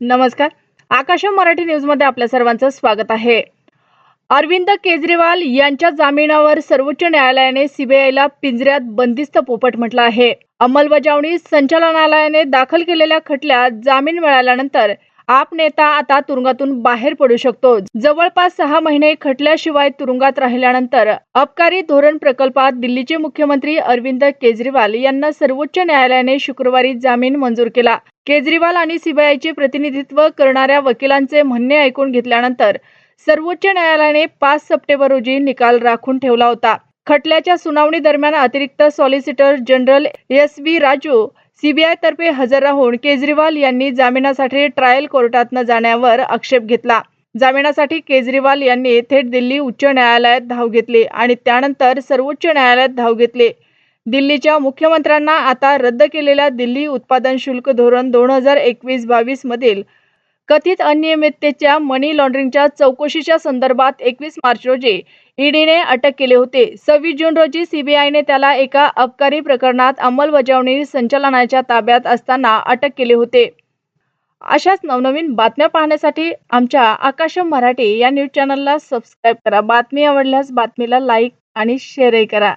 नमस्कार. आकाश मराठी न्यूजमध्ये आपल्या सर्वांचं स्वागत आहे. अरविंद केजरीवाल यांच्या जामिनावर सर्वोच्च न्यायालयाने सीबीआयला पिंजऱ्यात बंदिस्त पोपट म्हटलं आहे. अंमलबजावणी संचालनालयाने दाखल केलेल्या खटल्यात जामीन मिळाल्यानंतर आप नेता आता तुरुंगातून बाहेर पडू शकतो. जवळपास सहा महिने खटल्याशिवाय तुरुंगात राहिल्यानंतर अबकारी धोरण प्रकल्पात दिल्लीचे मुख्यमंत्री अरविंद केजरीवाल यांना सर्वोच्च न्यायालयाने शुक्रवारी जामीन मंजूर केला. केजरीवाल आणि सीबीआयचे प्रतिनिधित्व करणाऱ्या वकिलांचे म्हणणे ऐकून घेतल्यानंतर सर्वोच्च न्यायालयाने पाच सप्टेंबर रोजी निकाल राखून ठेवला होता. खटल्याच्या सुनावणी दरम्यान अतिरिक्त solicitor general S V Raju सीबीआयतर्फे हजर राहून केजरीवाल यांनी जामिनासाठी ट्रायल कोर्टात न जाण्यावर आक्षेप घेतला. जामिनासाठी केजरीवाल यांनी थेट दिल्ली उच्च न्यायालयात धाव घेतली आणि त्यानंतर सर्वोच्च न्यायालयात धाव घेतली. दिल्लीच्या मुख्यमंत्र्यांना आता रद्द केलेल्या दिल्ली उत्पादन शुल्क धोरण दोन हजार एकवीस बावीस मधील कथित अनियमिततेच्या मनी लॉन्ड्रिंगच्या चौकशीच्या संदर्भात एकवीस मार्च रोजी ईडीने अटक केले होते. सव्वीस जून रोजी सीबीआयने त्याला एका अबकारी प्रकरणात अंमलबजावणी संचालनाच्या ताब्यात असताना अटक केले होते. अशाच नवनवीन बातम्या पाहण्यासाठी आमच्या आकाशम मराठी या न्यूज चॅनलला सबस्क्राईब करा. बातमी आवडल्यास बातमीला लाईक आणि शेअरही करा.